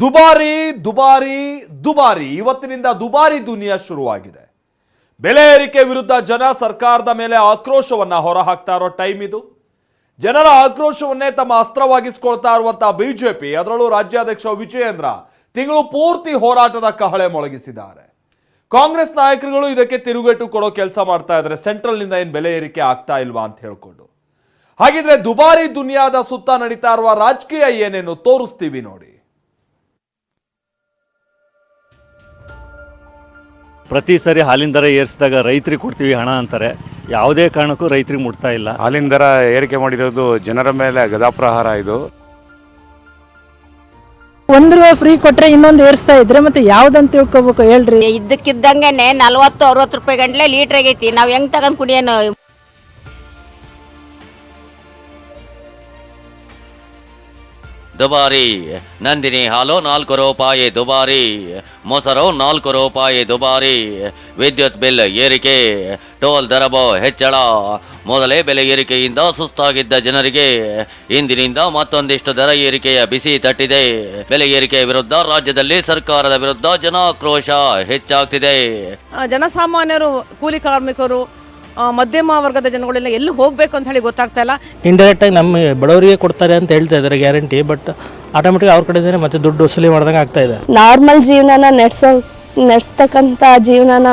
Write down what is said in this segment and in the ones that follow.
ದುಬಾರಿ ದುಬಾರಿ ದುಬಾರಿ. ಇವತ್ತಿನಿಂದ ದುಬಾರಿ ದುನಿಯಾ ಶುರುವಾಗಿದೆ. ಬೆಲೆ ಏರಿಕೆ ವಿರುದ್ಧ ಜನ ಸರ್ಕಾರದ ಮೇಲೆ ಆಕ್ರೋಶವನ್ನ ಹೊರಹಾಕ್ತಾ ಇರೋ ಟೈಮ್ ಇದು. ಜನರ ಆಕ್ರೋಶವನ್ನೇ ತಮ್ಮ ಅಸ್ತ್ರವಾಗಿಸ್ಕೊಳ್ತಾ ಇರುವಂತಹ ಬಿಜೆಪಿ, ಅದರಲ್ಲೂ ರಾಜ್ಯಾಧ್ಯಕ್ಷ ವಿಜಯೇಂದ್ರ ತಿಂಗಳು ಪೂರ್ತಿ ಹೋರಾಟದ ಕಹಳೆ ಮೊಳಗಿಸಿದ್ದಾರೆ. ಕಾಂಗ್ರೆಸ್ ನಾಯಕರುಗಳು ಇದಕ್ಕೆ ತಿರುಗೇಟು ಕೊಡೋ ಕೆಲಸ ಮಾಡ್ತಾ ಇದ್ದಾರೆ. ಸೆಂಟ್ರಲ್ನಿಂದ ಏನು ಬೆಲೆ ಏರಿಕೆ ಆಗ್ತಾ ಇಲ್ವಾ ಅಂತ ಹೇಳ್ಕೊಂಡು. ಹಾಗಿದ್ರೆ ದುಬಾರಿ ದುನಿಯಾದ ಸುತ್ತ ನಡೀತಾ ಇರುವ ರಾಜಕೀಯ ಏನೇನು ತೋರಿಸ್ತೀವಿ ನೋಡಿ. ಪ್ರತಿ ಸರಿ ಹಾಲಿನ ದರ ಏರಿಸಿದಾಗ ರೈತರಿಗೆ ಕೊಡ್ತೀವಿ ಹಣ ಅಂತಾರೆ. ಯಾವುದೇ ಕಾರಣಕ್ಕೂ ರೈತರಿಗೆ ಮುಟ್ತಾ ಇಲ್ಲ. ಹಾಲಿನ ದರ ಏರಿಕೆ ಮಾಡಿರೋದು ಜನರ ಮೇಲೆ ಗದಾಪ್ರಹಾರ ಇದು. ಒಂದ್ ರೂಪಾಯಿ ಫ್ರೀ ಕೊಟ್ರೆ ಇನ್ನೊಂದು ಏರಿಸ್ತಾ ಇದ್ರೆ ಮತ್ತೆ ಯಾವ್ದಂತ ತಿಳ್ಕೊಬೇಕು ಹೇಳ್ರಿ. ಇದ್ದಕ್ಕಿದ್ದಂಗೆನೆ ನಲ್ವತ್ತು ಅರವತ್ತು ರೂಪಾಯಿ ಗಂಟ್ಲೆ ಲೀಟರ್ ಆಗೈತಿ. ನಾವ್ ಹೆಂಗ್ ತಗೊಂಡ್ ಕುಡಿಯೋನು? ದುಬಾರಿ. ನಂದಿನಿ ಹಾಲು ನಾಲ್ಕು ರೂಪಾಯಿ ದುಬಾರಿ. ಮೊಸರು ನಾಲ್ಕು ರೂಪಾಯಿ ದುಬಾರಿ. ವಿದ್ಯುತ್ ಬಿಲ್ ಏರಿಕೆ. ಟೋಲ್ ದರಬೋ ಹೆಚ್ಚಳ. ಮೊದಲೇ ಬೆಲೆ ಏರಿಕೆಯಿಂದ ಸುಸ್ತಾಗಿದ್ದ ಜನರಿಗೆ ಇಂದಿನಿಂದ ಮತ್ತೊಂದಿಷ್ಟು ದರ ಏರಿಕೆಯ ಬಿಸಿ ತಟ್ಟಿದೆ. ಬೆಲೆ ಏರಿಕೆ ವಿರುದ್ಧ ರಾಜ್ಯದಲ್ಲಿ ಸರ್ಕಾರದ ವಿರುದ್ಧ ಜನಾಕ್ರೋಶ ಹೆಚ್ಚಾಗ್ತಿದೆ. ಜನಸಾಮಾನ್ಯರು, ಕೂಲಿ ಕಾರ್ಮಿಕರು ಮಧ್ಯಮ ವರ್ಗದ ಜನಗಳೆಲ್ಲ ಎಲ್ಲಿ ಹೋಗಬೇಕು ಅಂತ ಹೇಳಿ ಗೊತ್ತಾಗ್ತಾ ಇಲ್ಲ. ಇಂಡೈರೆಕ್ಟ್ ಆಗಿ ನಮ್ಮ ಬಡವರಿಗೆ ಕೊಡ್ತಾರೆ ಅಂತ ಹೇಳ್ತಾ ಇದ್ದಾರೆ ಗ್ಯಾರಂಟಿ ಬಟ್ ಆಟೋಮೆಟಿಕ್ ಅವ್ರ ಕಡೆಯಿಂದನೇ ಮತ್ತೆ ದುಡ್ಡು ವಸೂಲಿ ಮಾಡ್ದಂಗೆ ಆಗ್ತಾ ಇದೆ. ನಾರ್ಮಲ್ ಜೀವನನ ನಡೆಸೋ ನಡೆಸ್ತಕ್ಕಂಥ ಜೀವನನ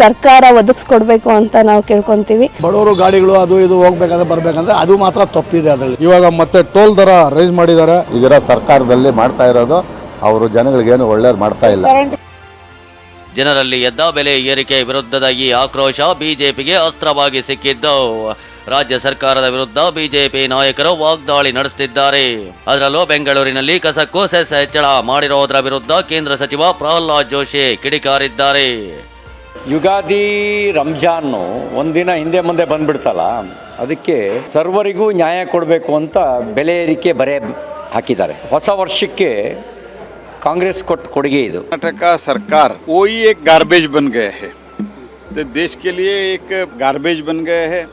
ಸರ್ಕಾರ ಒದಗಿಸ್ಕೊಡ್ಬೇಕು ಅಂತ ನಾವು ಕೇಳ್ಕೊಂತೀವಿ. ಬಡವರು ಗಾಡಿಗಳು ಅದು ಇದು ಹೋಗ್ಬೇಕಂದ್ರೆ ಬರ್ಬೇಕಂದ್ರೆ ಅದು ಮಾತ್ರ ತಪ್ಪಿದೆ ಅದರಲ್ಲಿ. ಇವಾಗ ಮತ್ತೆ ಟೋಲ್ ದರ ರೈಸ್ ಮಾಡಿದ್ದಾರೆ. ಈಗಿರೋ ಸರ್ಕಾರದಲ್ಲಿ ಮಾಡ್ತಾ ಇರೋದು ಅವರು ಜನಗಳಿಗೇನು ಒಳ್ಳೇದು ಮಾಡ್ತಾ ಇಲ್ಲ. ಜನರಲ್ಲಿ ಎದ್ದ ಬೆಲೆ ಏರಿಕೆ ವಿರುದ್ಧದ ಈ ಆಕ್ರೋಶ ಬಿಜೆಪಿಗೆ ಅಸ್ತ್ರವಾಗಿ ಸಿಕ್ಕಿದ್ದು. ರಾಜ್ಯ ಸರ್ಕಾರದ ವಿರುದ್ಧ ಬಿಜೆಪಿ ನಾಯಕರು ವಾಗ್ದಾಳಿ ನಡೆಸುತ್ತಿದ್ದಾರೆ ಅದರಲ್ಲೂ ಬೆಂಗಳೂರಿನಲ್ಲಿ ಕಸಕ್ಕೂ ಸೆಸ್ ಹೆಚ್ಚಳ ಮಾಡಿರೋದರ ವಿರುದ್ಧ ಕೇಂದ್ರ ಸಚಿವ ಪ್ರಹ್ಲಾದ್ ಜೋಶಿ ಕಿಡಿಕಾರಿದ್ದಾರೆ. ಯುಗಾದಿ ರಂಜಾನು ಒಂದಿನ ಹಿಂದೆ ಮುಂದೆ ಬಂದ್ಬಿಡ್ತಲ್ಲ, ಅದಕ್ಕೆ ಸರ್ವರಿಗೂ ನ್ಯಾಯ ಕೊಡಬೇಕು ಅಂತ ಬೆಲೆ ಏರಿಕೆ ಬರೆ ಹಾಕಿದ್ದಾರೆ. ಹೊಸ ವರ್ಷಕ್ಕೆ ಕಾಂಗ್ರೆಸ್ ಕೊಟ್ಟ ಕೊಡುಗೆ ಇದು कर्नाटक का सरकार वो ही एक गार्बेज बन गए है तो देश के लिए एक गार्बेज बन गए हैं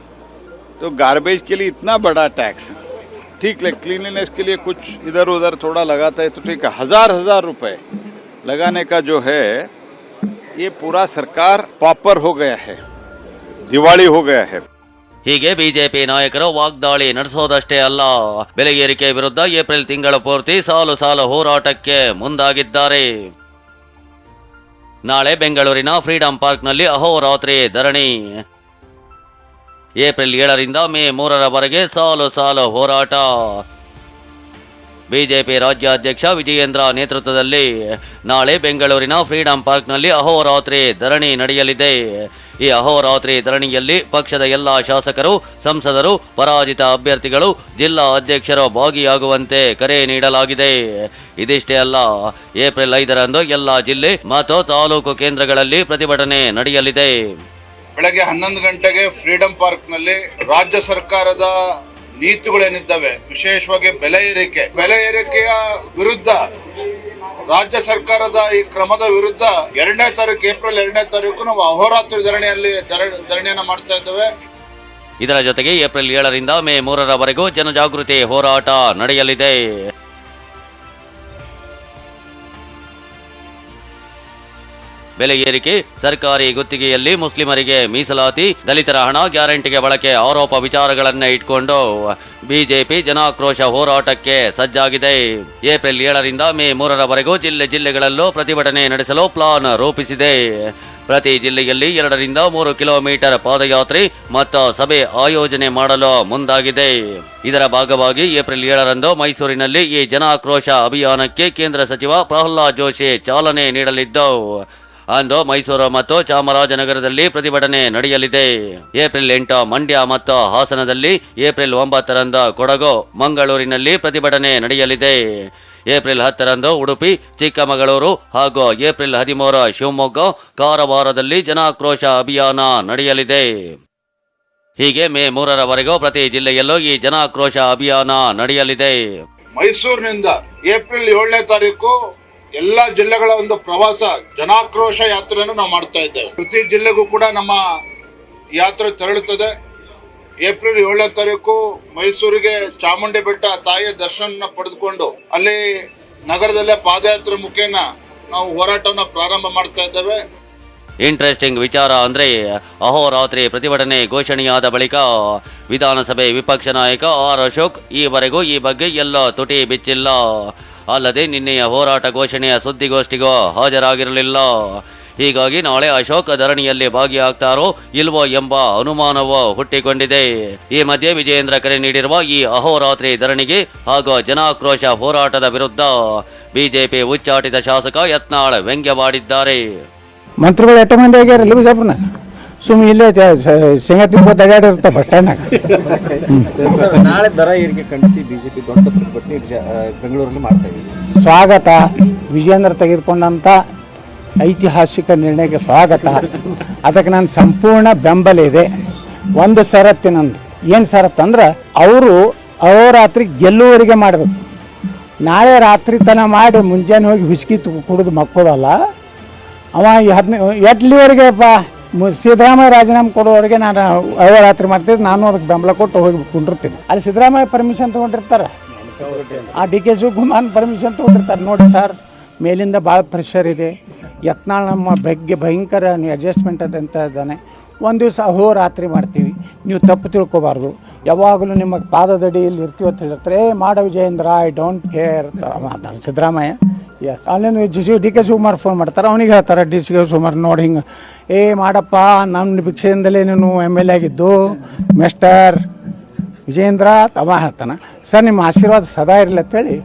तो गार्बेज के लिए इतना बड़ा टैक्स ठीक है क्लीनलीनेस के लिए कुछ इधर उधर थोड़ा लगाता है तो ठीक है हजार हजार रुपए लगाने का जो है ये पूरा सरकार पॉपर हो गया है दिवाली हो गया है ಹೀಗೆ ಬಿಜೆಪಿ ನಾಯಕರು ವಾಗ್ದಾಳಿ ನಡೆಸೋದಷ್ಟೇ ಅಲ್ಲ. ಬೆಲೆ ಏರಿಕೆ ವಿರುದ್ಧ ಏಪ್ರಿಲ್ ತಿಂಗಳ ಪೂರ್ತಿ ಸಾಲು ಸಾಲು ಹೋರಾಟಕ್ಕೆ ಮುಂದಾಗಿದ್ದಾರೆ. ನಾಳೆ ಬೆಂಗಳೂರಿನ ಫ್ರೀಡಂ ಪಾರ್ಕ್ನಲ್ಲಿ ಅಹೋರಾತ್ರಿ ಧರಣಿ. ಏಪ್ರಿಲ್ ಏಳರಿಂದ ಮೇ ಮೂರರವರೆಗೆ ಸಾಲು ಸಾಲು ಹೋರಾಟ. ಬಿಜೆಪಿ ರಾಜ್ಯಾಧ್ಯಕ್ಷ ವಿಜಯೇಂದ್ರ ನೇತೃತ್ವದಲ್ಲಿ ನಾಳೆ ಬೆಂಗಳೂರಿನ ಫ್ರೀಡಂ ಪಾರ್ಕ್ನಲ್ಲಿ ಅಹೋರಾತ್ರಿ ಧರಣಿ ನಡೆಯಲಿದೆ. ಈ ಅಹೋರಾತ್ರಿ ಧರಣಿಯಲ್ಲಿ ಪಕ್ಷದ ಎಲ್ಲ ಶಾಸಕರು, ಸಂಸದರು, ಪರಾಜಿತ ಅಭ್ಯರ್ಥಿಗಳು, ಜಿಲ್ಲಾ ಅಧ್ಯಕ್ಷರು ಭಾಗಿಯಾಗುವಂತೆ ಕರೆ ನೀಡಲಾಗಿದೆ. ಇದಿಷ್ಟೇ ಅಲ್ಲ, ಏಪ್ರಿಲ್ ಐದರಂದು ಎಲ್ಲ ಜಿಲ್ಲೆ ಮತ್ತು ತಾಲೂಕು ಕೇಂದ್ರಗಳಲ್ಲಿ ಪ್ರತಿಭಟನೆ ನಡೆಯಲಿದೆ. ಬೆಳಗ್ಗೆ ಹನ್ನೊಂದು ಗಂಟೆಗೆ ಫ್ರೀಡಂ ಪಾರ್ಕ್ನಲ್ಲಿ ರಾಜ್ಯ ಸರ್ಕಾರದ ನೀತಿಗಳೇನಿದ್ದಾವೆ, ವಿಶೇಷವಾಗಿ ಬೆಲೆ ಏರಿಕೆ. ಬೆಲೆ ಏರಿಕೆಯ ವಿರುದ್ಧ ರಾಜ್ಯ ಸರ್ಕಾರದ ಈ ಕ್ರಮದ ವಿರುದ್ಧ ಎರಡನೇ ತಾರೀಕು, ಏಪ್ರಿಲ್ ಎರಡನೇ ತಾರೀಕು ನಾವು ಅಹೋರಾತ್ರಿ ಧರಣಿಯಲ್ಲಿ ಧರಣಿಯನ್ನು ಮಾಡ್ತಾ ಇದ್ದೇವೆ. ಇದರ ಜೊತೆಗೆ ಏಪ್ರಿಲ್ ಏಳರಿಂದ ಮೇ ಮೂರರವರೆಗೂ ಜನಜಾಗೃತಿ ಹೋರಾಟ ನಡೆಯಲಿದೆ. ಬೆಲೆ ಏರಿಕೆ, ಸರ್ಕಾರಿ ಗುತ್ತಿಗೆಯಲ್ಲಿ ಮುಸ್ಲಿಮರಿಗೆ ಮೀಸಲಾತಿ, ದಲಿತರ ಹಣ ಗ್ಯಾರಂಟಿಗೆ ಬಳಕೆ ಆರೋಪ ವಿಚಾರಗಳನ್ನ ಇಟ್ಕೊಂಡು ಬಿಜೆಪಿ ಜನಾಕ್ರೋಶ ಹೋರಾಟಕ್ಕೆ ಸಜ್ಜಾಗಿದೆ. ಏಪ್ರಿಲ್ ಏಳರಿಂದ ಮೇ ಮೂರರವರೆಗೂ ಜಿಲ್ಲೆ ಜಿಲ್ಲೆಗಳಲ್ಲೂ ಪ್ರತಿಭಟನೆ ನಡೆಸಲು ಪ್ಲಾನ್ ರೂಪಿಸಿದೆ. ಪ್ರತಿ ಜಿಲ್ಲೆಯಲ್ಲಿ ಎರಡರಿಂದ ಮೂರು ಕಿಲೋಮೀಟರ್ ಪಾದಯಾತ್ರೆ ಮತ್ತು ಸಭೆ ಆಯೋಜನೆ ಮಾಡಲು ಮುಂದಾಗಿದೆ. ಇದರ ಭಾಗವಾಗಿ ಏಪ್ರಿಲ್ ಏಳರಂದು ಮೈಸೂರಿನಲ್ಲಿ ಈ ಜನಾಕ್ರೋಶ ಅಭಿಯಾನಕ್ಕೆ ಕೇಂದ್ರ ಸಚಿವ ಪ್ರಹ್ಲಾದ್ ಜೋಶಿ ಚಾಲನೆ ನೀಡಲಿದ್ದು ಅಂದು ಮೈಸೂರು ಮತ್ತು ಚಾಮರಾಜನಗರದಲ್ಲಿ ಪ್ರತಿಭಟನೆ ನಡೆಯಲಿದೆ. ಏಪ್ರಿಲ್ ಎಂಟು ಮಂಡ್ಯ ಮತ್ತು ಹಾಸನದಲ್ಲಿ ಏಪ್ರಿಲ್ ಒಂಬತ್ತರಂದು ಕೊಡಗು, ಮಂಗಳೂರಿನಲ್ಲಿ ಪ್ರತಿಭಟನೆ ನಡೆಯಲಿದೆ. ಏಪ್ರಿಲ್ ಹತ್ತರಂದು ಉಡುಪಿ, ಚಿಕ್ಕಮಗಳೂರು ಹಾಗೂ ಏಪ್ರಿಲ್ ಹದಿಮೂರು ಶಿವಮೊಗ್ಗ ಕಾರವಾರದಲ್ಲಿ ಜನಾಕ್ರೋಶ ಅಭಿಯಾನ ನಡೆಯಲಿದೆ. ಹೀಗೆ ಮೇ ಮೂರರವರೆಗೂ ಪ್ರತಿ ಜಿಲ್ಲೆಯಲ್ಲೂ ಈ ಜನಾಕ್ರೋಶ ಅಭಿಯಾನ ನಡೆಯಲಿದೆ. ಮೈಸೂರಿನಿಂದ ಏಪ್ರಿಲ್ ಏಳನೇ ತಾರೀಕು ಎಲ್ಲಾ ಜಿಲ್ಲೆಗಳ ಒಂದು ಪ್ರವಾಸ ಜನಾಕ್ರೋಶ ಯಾತ್ರೆಯನ್ನು ನಾವು ಮಾಡ್ತಾ ಇದ್ದೇವೆ. ಪ್ರತಿ ಜಿಲ್ಲೆಗೂ ಕೂಡ ನಮ್ಮ ಯಾತ್ರೆ ತೆರಳುತ್ತದೆ. ಏಪ್ರಿಲ್ ಏಳನೇ ತಾರೀಕು ಮೈಸೂರಿಗೆ ಚಾಮುಂಡಿ ಬೆಟ್ಟ ತಾಯಿಯ ದರ್ಶನ ಪಡೆದುಕೊಂಡು ಅಲ್ಲಿ ನಗರದಲ್ಲೇ ಪಾದಯಾತ್ರೆ ಮುಖೇನ ನಾವು ಹೋರಾಟವನ್ನು ಪ್ರಾರಂಭ ಮಾಡ್ತಾ ಇದ್ದೇವೆ. ಇಂಟ್ರೆಸ್ಟಿಂಗ್ ವಿಚಾರ ಅಂದ್ರೆ ಅಹೋರಾತ್ರಿ ಪ್ರತಿಭಟನೆ ಘೋಷಣೆಯಾದ ಬಳಿಕ ವಿಧಾನಸಭೆ ವಿಪಕ್ಷ ನಾಯಕ ಆರ್ ಅಶೋಕ್, ಈವರೆಗೂ ಈ ಬಗ್ಗೆ ಎಲ್ಲ ತುಟಿ ಬಿಚ್ಚಿಲ್ಲ. ಅಲ್ಲದೆ ನಿನ್ನೆಯ ಹೋರಾಟ ಘೋಷಣೆಯ ಸುದ್ದಿಗೋಷ್ಠಿಗೂ ಹಾಜರಾಗಿರಲಿಲ್ಲ. ಹೀಗಾಗಿ ನಾಳೆ ಅಶೋಕ ಧರಣಿಯಲ್ಲಿ ಭಾಗಿಯಾಗ್ತಾರೋ ಇಲ್ವೋ ಎಂಬ ಅನುಮಾನವೋ ಹುಟ್ಟಿಕೊಂಡಿದೆ. ಈ ಮಧ್ಯೆ ವಿಜಯೇಂದ್ರ ಕರೆ ನೀಡಿರುವ ಈ ಅಹೋರಾತ್ರಿ ಧರಣಿಗೆ ಹಾಗೂ ಜನಾಕ್ರೋಶ ಹೋರಾಟದ ವಿರುದ್ಧ ಬಿಜೆಪಿ ಉಚ್ಚಾಟಿತ ಶಾಸಕ ಯತ್ನಾಳ್ ವ್ಯಂಗ್ಯವಾಡಿದ್ದಾರೆ. ಮಂತ್ರಿಗಳು ಸುಮ್ಮನೆ ಇಲ್ಲೇ ಶೇಂಗಾ ಬಸ್ ಸ್ಟ್ಯಾಂಡ್ನಾಗ ನಾಳೆ ದರ ಏರಿಕೆ ಖಂಡಿಸಿ ಬಿಜೆಪಿ ದೊಡ್ಡ ಪ್ರತಿಭಟನೆ ಬೆಂಗಳೂರಲ್ಲಿ ಮಾಡ್ತಾ ಸ್ವಾಗತ. ವಿಜೇಂದ್ರ ತೆಗೆದುಕೊಂಡಂಥ ಐತಿಹಾಸಿಕ ನಿರ್ಣಯಕ್ಕೆ ಸ್ವಾಗತ. ಅದಕ್ಕೆ ನನ್ನ ಸಂಪೂರ್ಣ ಬೆಂಬಲ ಇದೆ. ಒಂದು ಷರತ್ತಿನಂದು ಏನು ಸರತ್ತಂದ್ರೆ ಅವರು ಅಹೋರಾತ್ರಿ ಗೆಲ್ಲುವರಿಗೆ ಮಾಡಬೇಕು. ನಾಳೆ ರಾತ್ರಿ ತನ ಮಾಡಿ ಮುಂಜಾನೆ ಹೋಗಿ ಹುಸ್ಕಿ ಕುಡಿದು ಮಕ್ಕೋದಲ್ಲ ಅವ ಹದಿನೈದು ಎಟ್ಲಿವರೆಗೆ ಬಾ. ಮು- ಸಿದ್ದರಾಮಯ್ಯ ರಾಜೀನಾಮೆ ಕೊಡೋವರೆಗೆ ನಾನು ಅಹೋರಾತ್ರಿ ಮಾಡ್ತಿದ್ದೆ. ನಾನು ಅದಕ್ಕೆ ಬೆಂಬಲ ಕೊಟ್ಟು ಹೋಗಿ ಕುಂಡಿರ್ತೀನಿ. ಅಲ್ಲಿ ಸಿದ್ದರಾಮಯ್ಯ ಪರ್ಮಿಷನ್ ತೊಗೊಂಡಿರ್ತಾರೆ. ಆ ಡಿ ಕೆ ಶಿವಕುಮಾರ್ ಪರ್ಮಿಷನ್ ತೊಗೊಂಡಿರ್ತಾರೆ. ನೋಡಿ ಸರ್ ಮೇಲಿಂದ ಭಾಳ ಪ್ರೆಷರ್ ಇದೆ. ಯತ್ನಾಳ್ ನಮ್ಮ ಬಗ್ಗೆ ಭಯಂಕರ ಅಡ್ಜಸ್ಟ್ಮೆಂಟ್ ಅಂತ ಇದ್ದಾನೆ. ಒಂದು ದಿವಸ ಅಹೋರಾತ್ರಿ ಮಾಡ್ತೀವಿ. ನೀವು ತಪ್ಪು ತಿಳ್ಕೊಬಾರ್ದು. ಯಾವಾಗಲೂ ನಿಮ್ಮ ಪಾದದಡಿಯಲ್ಲಿ ಇರ್ತೀವಿ ಅಂತ ಹೇಳ್ತಾರೆ ಏ, ಮಾಡ ವಿಜಯೇಂದ್ರ ಐ ಡೋಂಟ್ ಕೇರ್ ಮಾತಾಡ ಸಿದ್ದರಾಮಯ್ಯ. ಎಸ್ ಅಲ್ಲಿಂದ G D K Shivakumar phone ಮಾಡ್ತಾರೆ. ಅವನಿಗೆ ಹೇಳ್ತಾರೆ ಡಿ ಸಿ ಕೆ ಶಿವಕುಮಾರ್ ನೋಡಿ ಹಿಂಗೆ ಏ ಮಾಡಪ್ಪ ನನ್ನ ಭಿಕ್ಷೆಯಿಂದಲೇ ನೀನು ಎಂ ಎಲ್ ಎ ಆಗಿದ್ದು ಮಿಸ್ಟರ್ ವಿಜೇಂದ್ರ ತವ ಹೇಳ್ತಾನೆ. ಸರ್ ನಿಮ್ಮ ಆಶೀರ್ವಾದ ಸದಾ ಇರಲಿ ಅಂತೇಳಿ.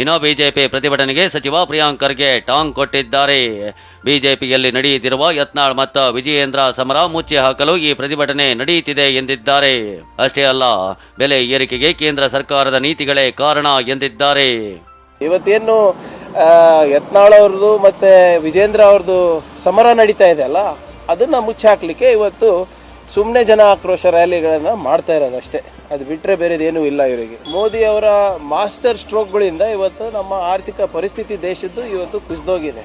ಇನ್ನು ಬಿಜೆಪಿ ಪ್ರತಿಭಟನೆಗೆ ಸಚಿವ ಪ್ರಿಯಾಂಕರ್ಗೆ ಟಾಂಗ್ ಕೊಟ್ಟಿದ್ದಾರೆ. ಬಿಜೆಪಿಯಲ್ಲಿ ನಡೆಯುತ್ತಿರುವ ಯತ್ನಾಳ್ ಮತ್ತು ವಿಜಯೇಂದ್ರ ಸಮರ ಮುಚ್ಚಿ ಹಾಕಲು ಈ ಪ್ರತಿಭಟನೆ ನಡೆಯುತ್ತಿದೆ ಎಂದಿದ್ದಾರೆ. ಅಷ್ಟೇ ಅಲ್ಲ ಬೆಲೆ ಏರಿಕೆಗೆ ಕೇಂದ್ರ ಸರ್ಕಾರದ ನೀತಿಗಳೇ ಕಾರಣ ಎಂದಿದ್ದಾರೆ. ಇವತ್ತೇನು ಯತ್ನಾಳ್ ಅವ್ರದ್ದು ಮತ್ತು ವಿಜೇಂದ್ರ ಅವ್ರದ್ದು ಸಮರ ನಡೀತಾ ಇದೆ ಅಲ್ಲ? ಅದನ್ನು ಮುಚ್ಚಿ ಹಾಕ್ಲಿಕ್ಕೆ ಇವತ್ತು ಸುಮ್ಮನೆ ಜನ ಆಕ್ರೋಶ ರ್ಯಾಲಿಗಳನ್ನು ಮಾಡ್ತಾ ಇರೋದು ಅಷ್ಟೇ ಅದು ಬಿಟ್ಟರೆ ಬೇರೆದೇನೂ ಇಲ್ಲ ಇವರಿಗೆ. ಮೋದಿ ಅವರ ಮಾಸ್ಟರ್ ಸ್ಟ್ರೋಕ್ಗಳಿಂದ ಇವತ್ತು ನಮ್ಮ ಆರ್ಥಿಕ ಪರಿಸ್ಥಿತಿ ದೇಶದ್ದು ಇವತ್ತು ಕುಸಿದೋಗಿದೆ.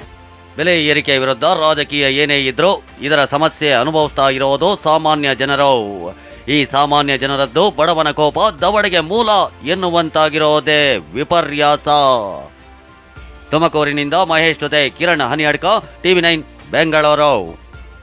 ಬೆಲೆ ಏರಿಕೆ ವಿರುದ್ಧ ರಾಜಕೀಯ ಏನೇ ಇದ್ರೂ ಇದರ ಸಮಸ್ಯೆ ಅನುಭವಿಸ್ತಾ ಇರೋದು ಸಾಮಾನ್ಯ ಜನರು. ಈ ಸಾಮಾನ್ಯ ಜನರದ್ದು ಬಡವನ ಕೋಪ ದವಡೆಗೆ ಮೂಲ ಎನ್ನುವಂತಾಗಿರೋದೇ ವಿಪರ್ಯಾಸ. ತುಮಕೂರಿನಿಂದ ಮಹೇಶ್ ಜೊತೆ ಕಿರಣ್ ಹನಿಯಡ್ಕ ಟಿವಿ ನೈನ್ ಬೆಂಗಳೂರು.